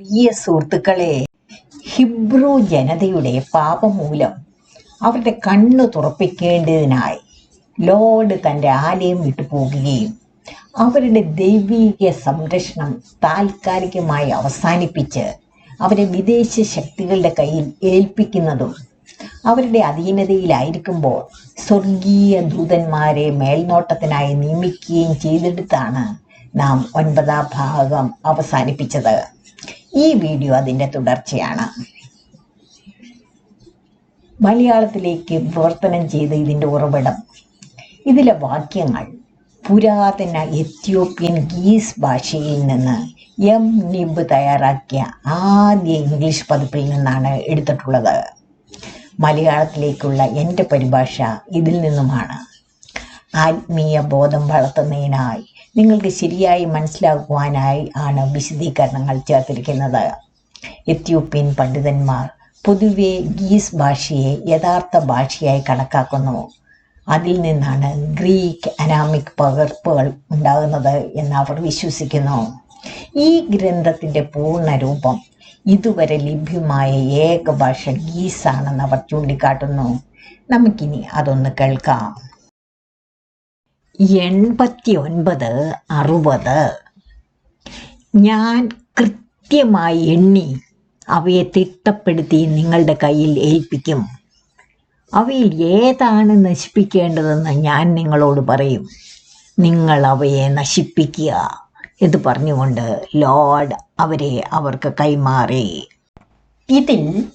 പ്രിയ സുഹൃത്തുക്കളെ ഹിബ്രു ജനതയുടെ പാപമൂലം അവരുടെ കണ്ണു തുറപ്പിക്കേണ്ടതിനായി ലോർഡ് തന്റെ ആലയം വിട്ടു പോകുകയും അവരുടെ ദൈവീക സംരക്ഷണം താൽക്കാലികമായി അവസാനിപ്പിച്ച് അവരെ വിദേശ ശക്തികളുടെ കയ്യിൽ ഏൽപ്പിക്കുന്നതും അവരുടെ അധീനതയിലായിരിക്കുമ്പോൾ സ്വർഗീയ ദൂതന്മാരെ മേൽനോട്ടത്തിനായി നിയമിക്കുകയും ചെയ്തെടുത്താണ് നാം ഒൻപതാം ഭാഗം അവസാനിപ്പിച്ചത്. ഈ വീഡിയോ അതിന്റെ തുടർച്ചയാണ്. മലയാളത്തിലേക്ക് വിവർത്തനം ചെയ്ത ഇതിന്റെ ഉറവിടം. ഇതിലെ വാക്യങ്ങൾ പുരാതന എത്യോപ്യൻ ഗീസ് ഭാഷയിൽ നിന്ന് എം നിബ് തയ്യാറാക്കിയ ആദ്യ ഇംഗ്ലീഷ് പതിപ്പിൽ നിന്നാണ് എടുത്തിട്ടുള്ളത്. മലയാളത്തിലേക്കുള്ള എന്റെ പരിഭാഷ ഇതിൽ നിന്നുമാണ്. ആത്മീയ ബോധം വളർത്തുന്നതിനായി നിങ്ങൾക്ക് ശരിയായി മനസ്സിലാക്കുവാനായി ആണ് വിശദീകരണങ്ങൾ ചേർത്തിരിക്കുന്നത്. എത്യോപ്യൻ പണ്ഡിതന്മാർ പൊതുവെ ഗീസ് ഭാഷയെ യഥാർത്ഥ ഭാഷയായി കണക്കാക്കുന്നു. അതിൽ നിന്നാണ് ഗ്രീക്ക് അനാമിക് പകർപ്പുകൾ ഉണ്ടാകുന്നത് എന്ന് അവർ വിശ്വസിക്കുന്നു. ഈ ഗ്രന്ഥത്തിന്റെ പൂർണ രൂപം ഇതുവരെ ലഭ്യമായ ഏക ഭാഷ ഗീസ് ആണെന്ന് അവർ ചൂണ്ടിക്കാട്ടുന്നു. നമുക്കിനി അതൊന്ന് കേൾക്കാം. എൺപത്തി ഒൻപത് അറുപത്. ഞാൻ കൃത്യമായി എണ്ണി അവയെ തിട്ടപ്പെടുത്തി നിങ്ങളുടെ കയ്യിൽ ഏൽപ്പിക്കും. അവയിൽ ഏതാണ് നശിപ്പിക്കേണ്ടതെന്ന് ഞാൻ നിങ്ങളോട് പറയും. നിങ്ങൾ അവയെ നശിപ്പിക്കുക എന്ന് പറഞ്ഞുകൊണ്ട് ലോർഡ് അവരെ അവർക്ക് കൈമാറി. ഇതിൽ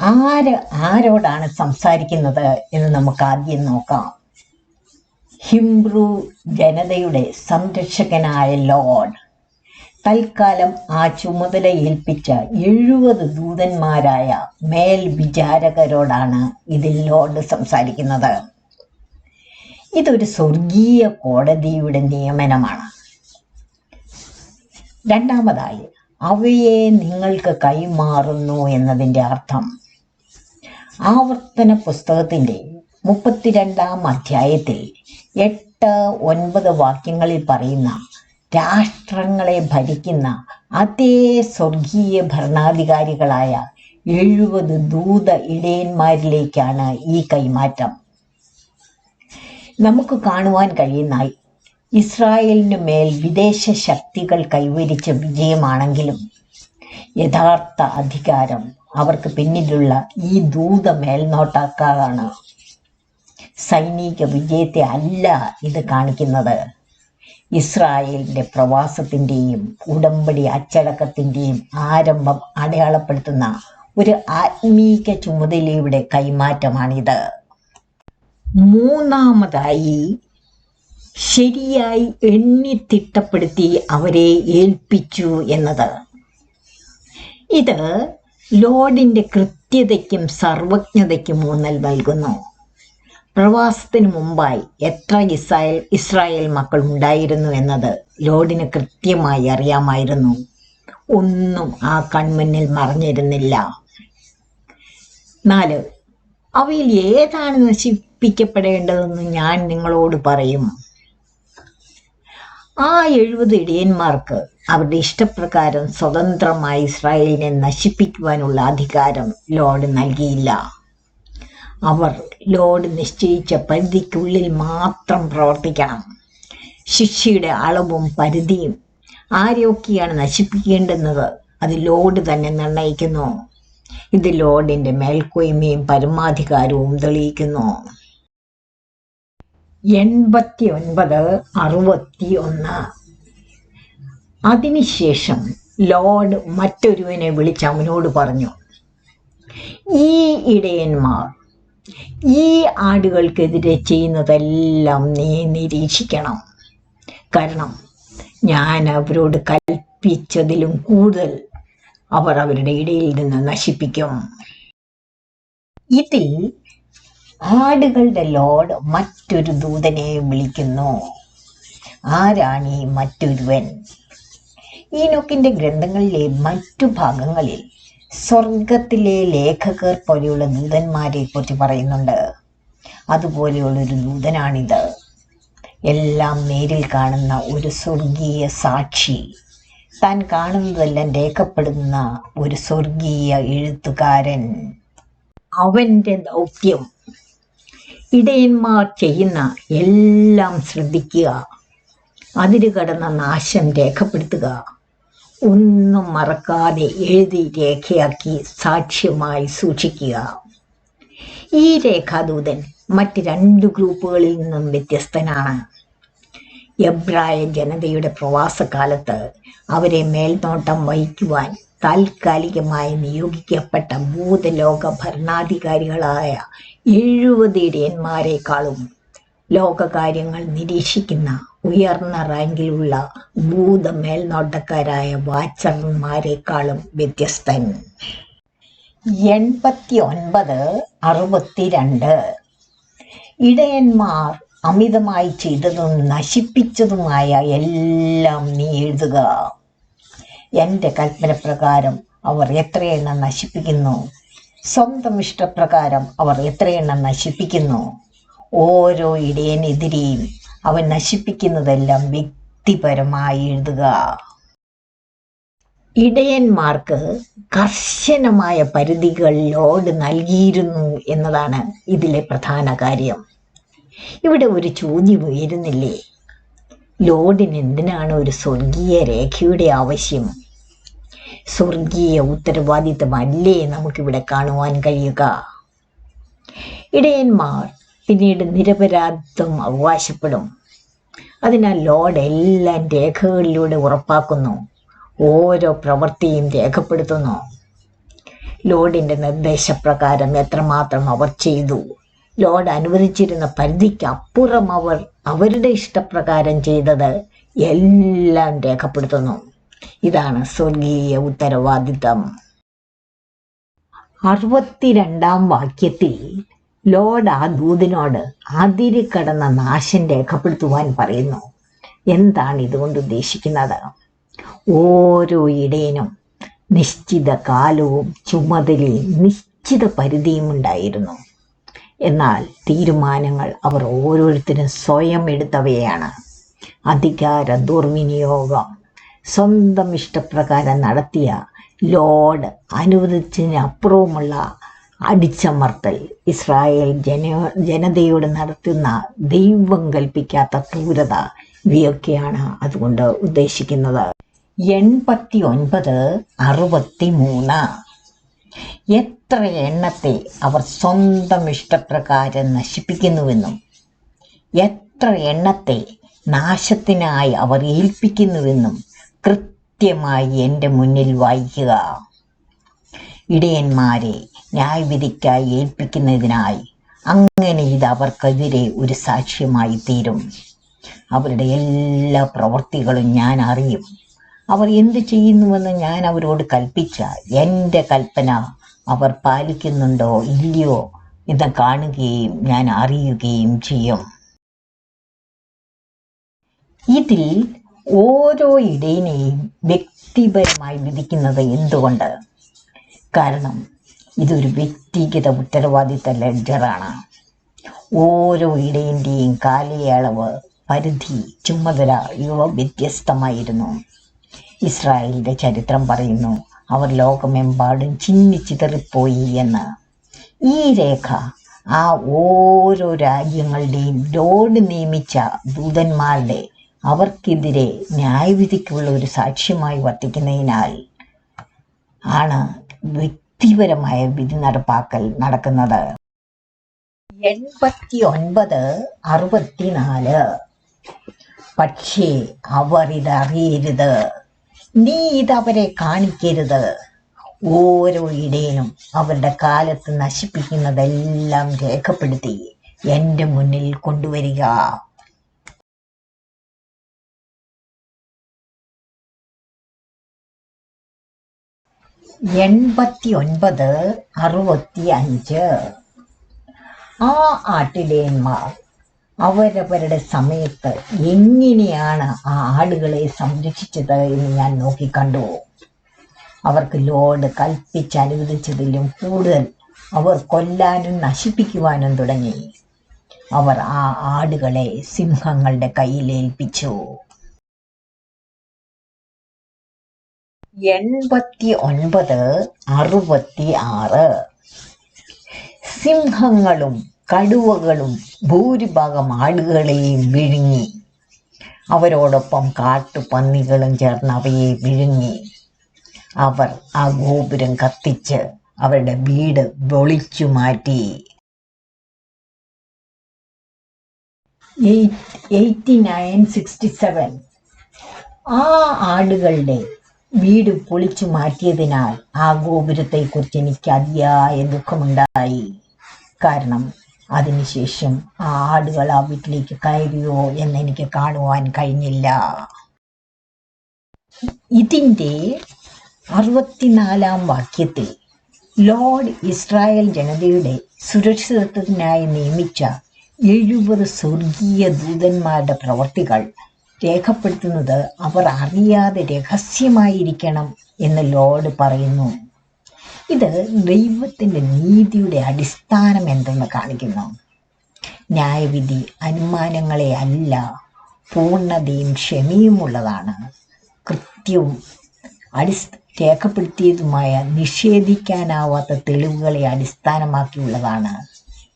ആര് ആരോടാണ് സംസാരിക്കുന്നത് എന്ന് നമുക്ക് ആദ്യം നോക്കാം. ഹിംബ്രു ജനതയുടെ സംരക്ഷകനായ ലോർഡ്. തൽക്കാലം ആ ചുമതല ഏൽപ്പിച്ച എഴുപത് ദൂതന്മാരായ മേൽ വിചാരകരോടാണ് ഇതിൽ ലോർഡ് സംസാരിക്കുന്നത്. ഇതൊരു സ്വർഗീയ കോടതിയുടെ നിയമനമാണ്. രണ്ടാമതായി അവയെ നിങ്ങൾക്ക് കൈമാറുന്നു എന്നതിന്റെ അർത്ഥം. ആവർത്തന പുസ്തകത്തിന്റെ മുപ്പത്തിരണ്ടാം അധ്യായത്തിൽ എട്ട് ഒൻപത് വാക്യങ്ങളിൽ പറയുന്ന രാഷ്ട്രങ്ങളെ ഭരിക്കുന്ന അതേ സ്വർഗീയ ഭരണാധികാരികളായ എഴുപത് ദൂത ഇടയന്മാരിലേക്കാണ് ഈ കൈമാറ്റം. നമുക്ക് കാണുവാൻ കഴിയുന്ന ഇസ്രായേലിന് മേൽ വിദേശ ശക്തികൾ കൈവരിച്ച വിജയമാണെങ്കിലും യഥാർത്ഥ അധികാരം അവർക്ക് പിന്നിലുള്ള ഈ ദൂത മേൽനോട്ടാക്കാണ് സൈനിക വിജയത്തെ അല്ല ഇത് കാണിക്കുന്നത്. ഇസ്രായേലിന്റെ പ്രവാസത്തിന്റെയും ഉടമ്പടി അച്ചടക്കത്തിന്റെയും ആരംഭം അടയാളപ്പെടുത്തുന്ന ഒരു ആത്മീക ചുമതലയുടെ കൈമാറ്റമാണിത്. മൂന്നാമതായി ശരിയായി എണ്ണി തിട്ടപ്പെടുത്തി അവരെ ഏൽപ്പിച്ചു എന്നത്. ഇത് ലോഡിന്റെ കൃത്യതയ്ക്കും സർവജ്ഞതയ്ക്കും ഊന്നൽ നൽകുന്നു. പ്രവാസത്തിന് മുമ്പായി എത്ര ഇസ്രായേൽ ഇസ്രായേൽ മക്കൾ ഉണ്ടായിരുന്നു എന്നത് ലോഡിന് കൃത്യമായി അറിയാമായിരുന്നു. ഒന്നും ആ കൺമുന്നിൽ മറഞ്ഞിരുന്നില്ല. നാല് അവയിൽ ഏതാണ് നശിപ്പിക്കപ്പെടേണ്ടതെന്ന് ഞാൻ നിങ്ങളോട് പറയും. ആ എഴുപത് ഇടിയന്മാർക്ക് അവരുടെ ഇഷ്ടപ്രകാരം സ്വതന്ത്രമായി ഇസ്രായേലിനെ നശിപ്പിക്കുവാനുള്ള അധികാരം ലോഡ് നൽകിയില്ല. അവർ ലോഡ് നിശ്ചയിച്ച പരിധിക്കുള്ളിൽ മാത്രം പ്രവർത്തിക്കണം. ശിക്ഷയുടെ അളവും പരിധിയും ആരെയൊക്കെയാണ് നശിപ്പിക്കേണ്ടുന്നത്. അത് ലോഡ് തന്നെ നിർണയിക്കുന്നു. ഇത് ലോഡിന്റെ മേൽക്കോയ്മയും പരമാധികാരവും തെളിയിക്കുന്നു. എൺപത്തി ഒൻപത് അറുപത്തി ഒന്ന് അതിനുശേഷം ലോർഡ് മറ്റൊരുവനെ വിളിച്ച് അവനോട് പറഞ്ഞു ഈ ഇടയന്മാർ ഈ ആടുകൾക്കെതിരെ ചെയ്യുന്നതെല്ലാം നീ നിരീക്ഷിക്കണം. കാരണം ഞാൻ അവരോട് കൽപ്പിച്ചതിലും കൂടുതൽ അവർ അവരുടെ ഇടയിൽ നിന്ന് നശിപ്പിക്കും. ഇതിൽ ആടുകളുടെ ലോഡ് മറ്റൊരു ദൂതനെ വിളിക്കുന്നു. ആരാണ് ഈ മറ്റൊരുവൻ? ഈ നോക്കിന്റെ ഗ്രന്ഥങ്ങളിലെ മറ്റു ഭാഗങ്ങളിൽ സ്വർഗത്തിലെ ലേഖകർ പോലെയുള്ള ദൂതന്മാരെ കുറിച്ച് പറയുന്നുണ്ട്. അതുപോലെയുള്ളൊരു ദൂതനാണിത്. എല്ലാം നേരിൽ കാണുന്ന ഒരു സ്വർഗീയ സാക്ഷി. താൻ കാണുന്നതെല്ലാം രേഖപ്പെടുന്ന ഒരു സ്വർഗീയ എഴുത്തുകാരൻ. അവന്റെ ദൗത്യം. ഇടയന്മാർ ചെയ്യുന്ന എല്ലാം ശ്രദ്ധിക്കുക. അതിരുകടന്ന നാശം രേഖപ്പെടുത്തുക. ഒന്നും മറക്കാതെ എഴുതി രേഖയാക്കി സാക്ഷ്യമായി സൂക്ഷിക്കുക. ഈ രേഖാദൂതൻ മറ്റ് രണ്ട് ഗ്രൂപ്പുകളിൽ നിന്നും വ്യത്യസ്തനാണ്. എബ്രായ ജനതയുടെ പ്രവാസകാലത്ത് അവരെ മേൽനോട്ടം വഹിക്കുവാൻ താൽക്കാലികമായി നിയോഗിക്കപ്പെട്ട ഭൂതലോക ഭരണാധികാരികളായ എഴുപത് ഇടയന്മാരെക്കാളും ലോകകാര്യങ്ങൾ നിരീക്ഷിക്കുന്ന ഉയർന്ന റാങ്കിലുള്ള ഭൂത മേൽനോട്ടക്കാരായ വാച്ചർമാരെക്കാളും വ്യത്യസ്തൻ. എൺപത്തി ഒൻപത് അറുപത്തിരണ്ട്. ഇടയന്മാർ അമിതമായി ചെയ്തതും നശിപ്പിച്ചതുമായ എല്ലാം നീ എഴുതുക. എന്റെ കൽപ്പനപ്രകാരം അവർ എത്രയെണ്ണം നശിപ്പിക്കുന്നു? സ്വന്തം ഇഷ്ടപ്രകാരം അവർ എത്രയെണ്ണം നശിപ്പിക്കുന്നു? ഓരോ ഇടയനെതിരെയും അവൻ നശിപ്പിക്കുന്നതെല്ലാം വ്യക്തിപരമായി എഴുതുക. ഇടയന്മാർക്ക് കർശനമായ പരിധികൾ ലോഡ് നൽകിയിരുന്നു എന്നതാണ് ഇതിലെ പ്രധാന കാര്യം. ഇവിടെ ഒരു ചോദ്യം ഉയരുന്നില്ലേ? ലോഡിന് എന്തിനാണ് ഒരു സ്വർഗീയ രേഖയുടെ ആവശ്യം? സ്വർഗീയ ഉത്തരവാദിത്തമല്ലേ നമുക്കിവിടെ കാണുവാൻ കഴിയുക? ഇടയന്മാർ പിന്നീട് നിരപരാധിത്വം അവകാശപ്പെടും. അതിനാൽ ലോഡ് എല്ലാം രേഖകളിലൂടെ ഉറപ്പാക്കുന്നു. ഓരോ പ്രവൃത്തിയും രേഖപ്പെടുത്തുന്നു. ലോഡിന്റെ നിർദ്ദേശപ്രകാരം എത്രമാത്രം അവർ ചെയ്തു. ലോഡ് അനുവദിച്ചിരുന്ന പരിധിക്ക് അപ്പുറം അവർ അവരുടെ ഇഷ്ടപ്രകാരം ചെയ്തത് എല്ലാം രേഖപ്പെടുത്തുന്നു. ഇതാണ് സ്വർഗീയ ഉത്തരവാദിത്തം അറുപത്തിരണ്ടാം വാക്യത്തിൽ ലോഡ് ആ ദൂതിനോട് അതിരി കടന്ന നാശം രേഖപ്പെടുത്തുവാൻ പറയുന്നു. എന്താണ് ഇതുകൊണ്ട് ഉദ്ദേശിക്കുന്നത്? ഓരോ ഇടയനും നിശ്ചിത കാലവും ചുമതലയും നിശ്ചിത പരിധിയും ഉണ്ടായിരുന്നു. എന്നാൽ തീരുമാനങ്ങൾ അവർ ഓരോരുത്തരും സ്വയം എടുത്തവയാണ്. അധികാര ദുർവിനിയോഗം സ്വന്തം ഇഷ്ടപ്രകാരം നടത്തിയ ലോഡ് അനുവദിച്ചതിന് അപ്പുറവുമുള്ള അടിച്ചമർത്തൽ. ഇസ്രായേൽ ജന ജനതയോട് നടത്തുന്ന ദൈവം കൽപ്പിക്കാത്ത ക്രൂരത ഇവയൊക്കെയാണ് അതുകൊണ്ട് ഉദ്ദേശിക്കുന്നത്. എൺപത്തി ഒൻപത് അറുപത്തി മൂന്ന് എത്ര എണ്ണത്തെ അവർ സ്വന്തം ഇഷ്ടപ്രകാരം നശിപ്പിക്കുന്നുവെന്നും എത്ര എണ്ണത്തെ നാശത്തിനായി അവർ ഏൽപ്പിക്കുന്നുവെന്നും കൃത്യമായി എന്റെ മുന്നിൽ വായിക്കുക. ഇടയന്മാരെ ന്യായവിധിക്കായി ഏൽപ്പിക്കുന്നതിനായി അങ്ങനെ ഇത് അവർക്കെതിരെ ഒരു സാക്ഷ്യമായി തീരും. അവരുടെ എല്ലാ പ്രവൃത്തികളും ഞാൻ അറിയും. അവർ എന്ത് ചെയ്യുന്നുവെന്ന് ഞാൻ അവരോട് കൽപ്പിച്ച എന്റെ കൽപ്പന അവർ പാലിക്കുന്നുണ്ടോ ഇല്ലയോ ഇത് കാണുകയും ഞാൻ അറിയുകയും ചെയ്യും. ഇതിൽ ഓരോ ഇടയനെയും വ്യക്തിപരമായി വിധിക്കുന്നത് എന്തുകൊണ്ട്? കാരണം ഇതൊരു വ്യക്തിഗത ഉത്തരവാദിത്ത ലെഡ്ജറാണ് ഓരോ ഇടയന്റെയും കാലയളവ് പരിധി ചുമതല ഇവ വ്യത്യസ്തമായിരുന്നു. ഇസ്രായേലിന്റെ ചരിത്രം പറയുന്നു അവർ ലോകമെമ്പാടും ചിന്നിച്ചിതറിപ്പോയി എന്ന്. ഈ രേഖ ആ ഓരോ രാജ്യങ്ങളുടെയും ലോഡ് നിയമിച്ച ദൂതന്മാരുടെ അവർക്കെതിരെ ന്യായവിധിക്കുള്ള ഒരു സാക്ഷ്യമായി വർത്തിക്കുന്നതിനാൽ ആണ് വ്യക്തിപരമായ വിധി നടപ്പാക്കൽ നടക്കുന്നത്. എൺപത്തി ഒൻപത് അറുപത്തിനാല്. പക്ഷേ അവർ ഇതറിയരുത് നീ ഇതവരെ കാണിക്കരുത്. ഓരോ ഇടയിലും അവരുടെ കാലത്ത് നശിപ്പിക്കുന്നതെല്ലാം രേഖപ്പെടുത്തി എന്റെ മുന്നിൽ കൊണ്ടുവരിക. എൺപത്തി ഒൻപത് അറുപത്തി അഞ്ച് ആ ആട്ടിടയന്മാർ അവരവരുടെ സമയത്ത് എങ്ങനെയാണ് ആ ആടുകളെ സംരക്ഷിച്ചത് എന്ന് ഞാൻ നോക്കിക്കണ്ടു. അവർക്ക് ലോഡ് കൽപ്പിച്ച് അനുവദിച്ചതിലും കൂടുതൽ അവർ കൊല്ലാനും നശിപ്പിക്കുവാനും തുടങ്ങി. അവർ ആ ആടുകളെ സിംഹങ്ങളുടെ കയ്യിൽ എൺപത്തി ഒൻപത് അറുപത്തി ആറ് സിംഹങ്ങളും കടുവകളും ഭൂരിഭാഗം ആടുകളെയും വിഴുങ്ങി. അവരോടൊപ്പം കാട്ടുപന്നികളും ചേർന്ന് അവയെ വിഴുങ്ങി. അവർ ആ ഗോപുരം കത്തിച്ച് അവരുടെ വീട് പൊളിച്ചു മാറ്റി. Eighty nine sixty seven. ആ ആടുകളുടെ വീട് പൊളിച്ചു മാറ്റിയതിനാൽ ആ ഗോപുരത്തെക്കുറിച്ച് എനിക്ക് അതിയായ ദുഃഖമുണ്ടായി. കാരണം അതിനുശേഷം ആ ആടുകൾ ആ വീട്ടിലേക്ക് കയറിയോ എന്ന് എനിക്ക് കാണുവാൻ കഴിഞ്ഞില്ല. ഇതിന്റെ അറുപത്തിനാലാം വാക്യത്തിൽ ലോർഡ് ഇസ്രായേൽ ജനതയുടെ സുരക്ഷിതത്വത്തിനായി നിയമിച്ച എഴുപത് സ്വർഗീയ ദൂതന്മാരുടെ പ്രവർത്തികൾ രേഖപ്പെടുത്തുന്നത് അവർ അറിയാതെ രഹസ്യമായിരിക്കണം എന്ന് ലോർഡ് പറയുന്നു. ഇത് ദൈവത്തിന്റെ നീതിയുടെ അടിസ്ഥാനം എന്തെന്ന് കാണിക്കുന്നു. ന്യായവിധി അനുമാനങ്ങളെ അല്ല പൂർണതയും ക്ഷമയുമുള്ളതാണ്. കൃത്യവും അടിസ്ഥ രേഖപ്പെടുത്തിയതുമായ നിഷേധിക്കാനാവാത്ത തെളിവുകളെ അടിസ്ഥാനമാക്കിയുള്ളതാണ്.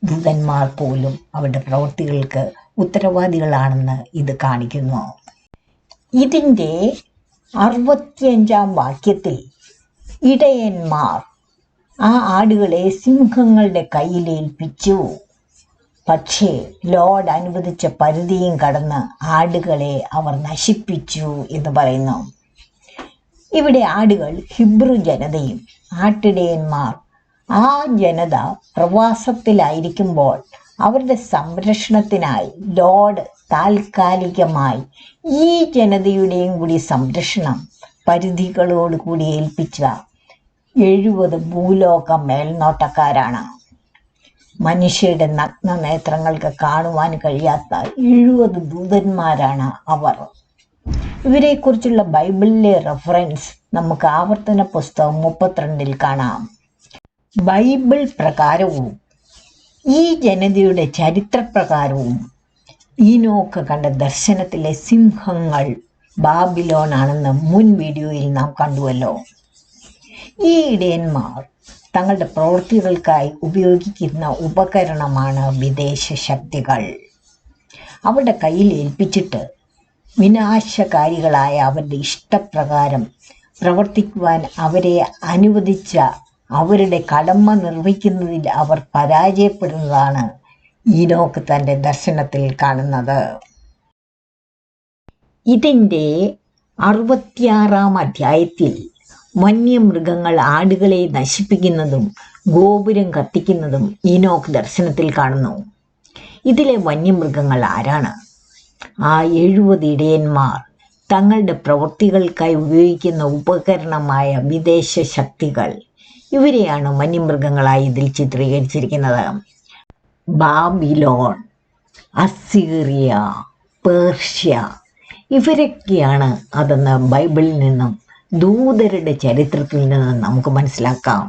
ദൂതന്മാർ പോലും അവരുടെ പ്രവൃത്തികൾക്ക് ഉത്തരവാദികളാണെന്ന് ഇത് കാണിക്കുന്നു. ഇതിന്റെ അറുപത്തിയഞ്ചാം വാക്യത്തിൽ ഇടയന്മാർ ആ ആടുകളെ സിംഹങ്ങളുടെ കയ്യിലേൽപ്പിച്ചു. പക്ഷേ ലോഡ് അനുവദിച്ച പരിധിയും കടന്ന് ആടുകളെ അവർ നശിപ്പിച്ചു എന്ന് പറയുന്നു. ഇവിടെ ആടുകൾ ഹിബ്രു ജനതയും ആട്ടിടയന്മാർ ആ ജനത പ്രവാസത്തിലായിരിക്കുമ്പോൾ അവരുടെ സംരക്ഷണത്തിനായി ലോർഡ് താൽക്കാലികമായി ഈ ജനതയുടെയും കൂടി സംരക്ഷണം പരിധികളോട് കൂടി ഏൽപ്പിച്ച എഴുപത് ഭൂലോക മേൽനോട്ടക്കാരാണ്. മനുഷ്യരുടെ നഗ്ന നേത്രങ്ങൾക്ക് കാണുവാൻ കഴിയാത്ത എഴുപത് ദൂതന്മാരാണ് അവർ. ഇവരെക്കുറിച്ചുള്ള ബൈബിളിലെ റെഫറൻസ് നമുക്ക് ആവർത്തന പുസ്തകം മുപ്പത്തിരണ്ടിൽ കാണാം. ബൈബിൾ പ്രകാരവും ഈ ജനതയുടെ ചരിത്രപ്രകാരവും ഈനോക്ക് കണ്ട ദർശനത്തിലെ സിംഹങ്ങൾ ബാബിലോൺ ആണെന്ന് മുൻ വീഡിയോയിൽ നാം കണ്ടുവല്ലോ. ഈ ഇടയന്മാർ തങ്ങളുടെ പ്രവൃത്തികൾക്കായി ഉപയോഗിക്കുന്ന ഉപകരണമാണ് വിദേശ ശക്തികൾ. അവരുടെ കയ്യിൽ ഏൽപ്പിച്ചിട്ട് വിനാശകാരികളായ അവരുടെ ഇഷ്ടപ്രകാരം പ്രവർത്തിക്കുവാൻ അവരെ അനുവദിച്ച അവരുടെ കടമ നിർവഹിക്കുന്നതിൽ അവർ പരാജയപ്പെടുന്നതാണ് ഈനോക്ക് തന്റെ ദർശനത്തിൽ കാണുന്നത്. ഇതിന്റെ അറുപത്തിയാറാം അധ്യായത്തിൽ വന്യമൃഗങ്ങൾ ആടുകളെ നശിപ്പിക്കുന്നതും ഗോപുരം കത്തിക്കുന്നതും ഈനോക്ക് ദർശനത്തിൽ കാണുന്നു. ഇതിലെ വന്യമൃഗങ്ങൾ ആരാണ്? ആ എഴുപത് ഇടയന്മാർ തങ്ങളുടെ പ്രവൃത്തികൾക്കായി ഉപയോഗിക്കുന്ന ഉപകരണമായ വിദേശ ശക്തികൾ. ഇവരെയാണ് വന്യമൃഗങ്ങളായി ഇതിൽ ചിത്രീകരിച്ചിരിക്കുന്നത്. ബാബിലോൺ അസീറിയ പേർഷ്യ ഇവരൊക്കെയാണ് അതെന്ന് ബൈബിളിൽ നിന്നും ദൂതരുടെ ചരിത്രത്തിൽ നിന്ന് നമുക്ക് മനസ്സിലാക്കാം.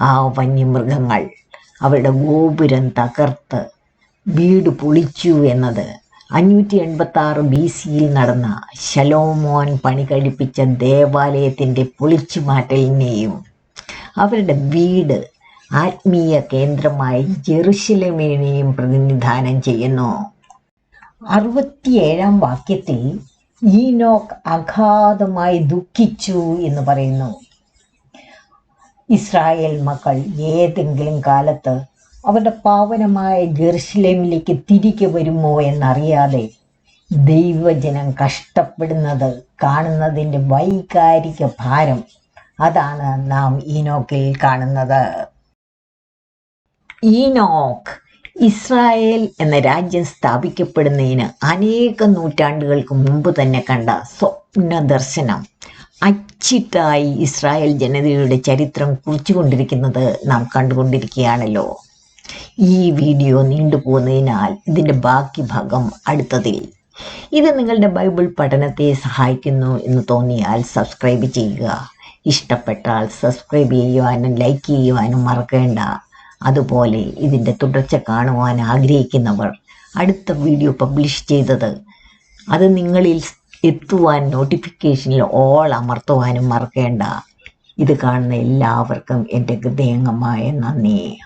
ആ വന്യമൃഗങ്ങൾ അവരുടെ ഗോപുരം തകർത്ത് വീട് പൊളിച്ചു എന്നത് അഞ്ഞൂറ്റി എൺപത്തി ആറ് ബി സിയിൽ നടന്ന ശലോമോൻ പണി കഴിപ്പിച്ച ദേവാലയത്തിന്റെ പൊളിച്ചുമാറ്റലിനെയും അവരുടെ വീട് ആത്മീയ കേന്ദ്രമായി ജെറുസലേമിനെയും പ്രതിനിധാനം ചെയ്യുന്നു. അറുപത്തിയേഴാം വാക്യത്തിൽ ഈനോക്ക് അഗാധമായി ദുഃഖിച്ചു എന്ന് പറയുന്നു. ഇസ്രായേൽ മക്കൾ ഏതെങ്കിലും കാലത്ത് അവരുടെ പാവനമായ ജെറുസലേമിലേക്ക് തിരികെ വരുമോ എന്നറിയാതെ ദൈവജനം കഷ്ടപ്പെടുന്നത് കാണുന്നതിന്റെ വൈകാരിക ഭാരം അതാണ് നാം ഈനോക്കിൽ കാണുന്നത്. ഈനോക്ക് ഇസ്രായേൽ എന്ന രാജ്യം സ്ഥാപിക്കപ്പെടുന്നതിന് അനേക നൂറ്റാണ്ടുകൾക്ക് മുമ്പ് തന്നെ കണ്ട സ്വപ്ന ദർശനം. അച്ചിട്ടായി ഇസ്രായേൽ ജനതയുടെ ചരിത്രം കുറിച്ചുകൊണ്ടിരിക്കുന്നത് നാം കണ്ടുകൊണ്ടിരിക്കുകയാണല്ലോ. ഈ വീഡിയോ നീണ്ടുപോകുന്നതിനാൽ ഇതിന്റെ ബാക്കി ഭാഗം അടുത്തതിൽ. ഇത് നിങ്ങളുടെ ബൈബിൾ പഠനത്തെ സഹായിക്കുന്നു എന്ന് തോന്നിയാൽ സബ്സ്ക്രൈബ് ചെയ്യുക. ഇഷ്ടപ്പെട്ടാൽ സബ്സ്ക്രൈബ് ചെയ്യുവാനും ലൈക്ക് ചെയ്യുവാനും മറക്കേണ്ട. അതുപോലെ ഇതിന്റെ തുടർച്ച കാണുവാൻ ആഗ്രഹിക്കുന്നവർ അടുത്ത വീഡിയോ പബ്ലിഷ് ചെയ്തത് അത് നിങ്ങളിൽ എത്തുവാൻ നോട്ടിഫിക്കേഷനിൽ ഓൾ അമർത്തുവാനും മറക്കേണ്ട. ഇത് കാണുന്ന എല്ലാവർക്കും എന്റെ ഹൃദയംഗമായ നന്ദി.